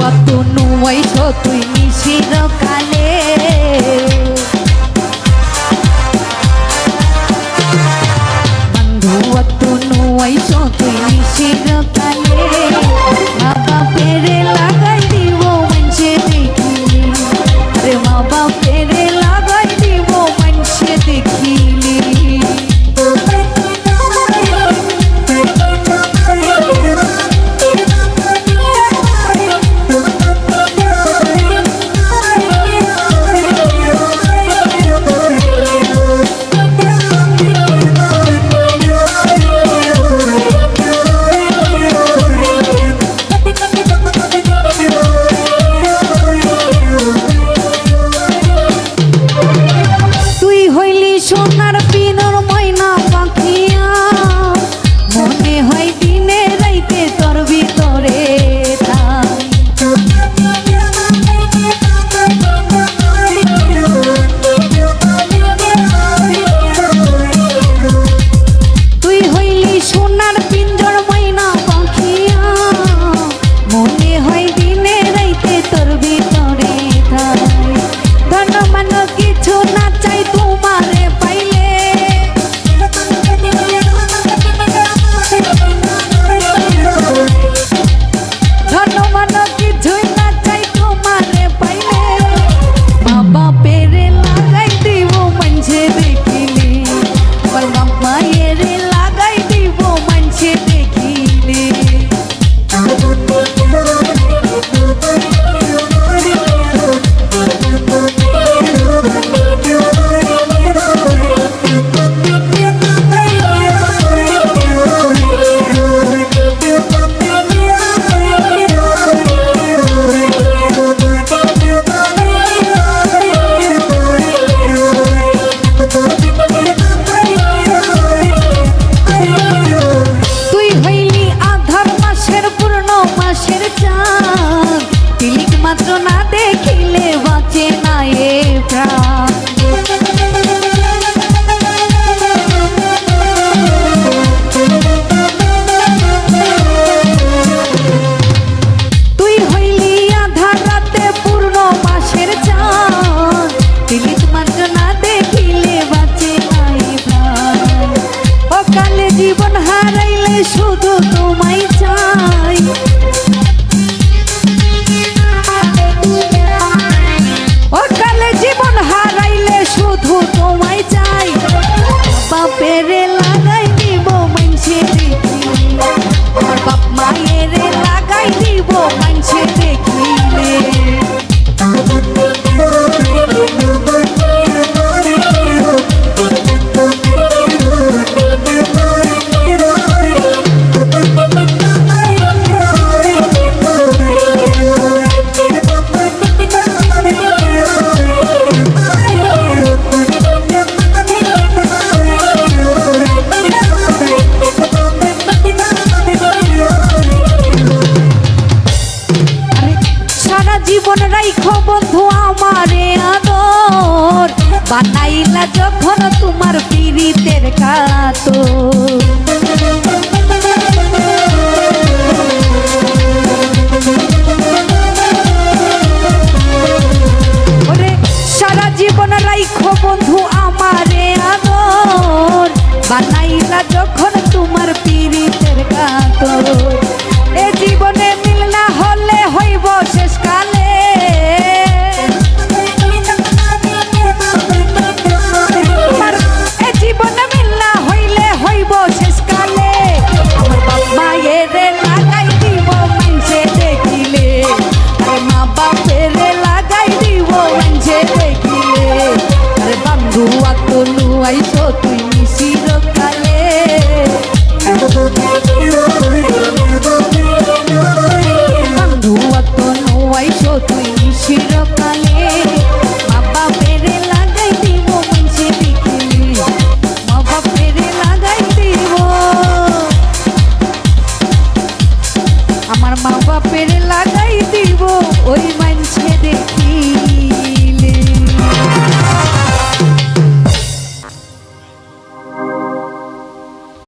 Waktu nuwai so tui ni siraka সোনার পিনর ময়না পাখিয়া মনে হয় দিনে রাইতে তরবি বানাইলা যখন তোমার পীড়িতের কাতো। সারা জীবন রাইখো বন্ধু আমারে আদর। বানাইলা যখন তোমার পীড়িতের কাতো।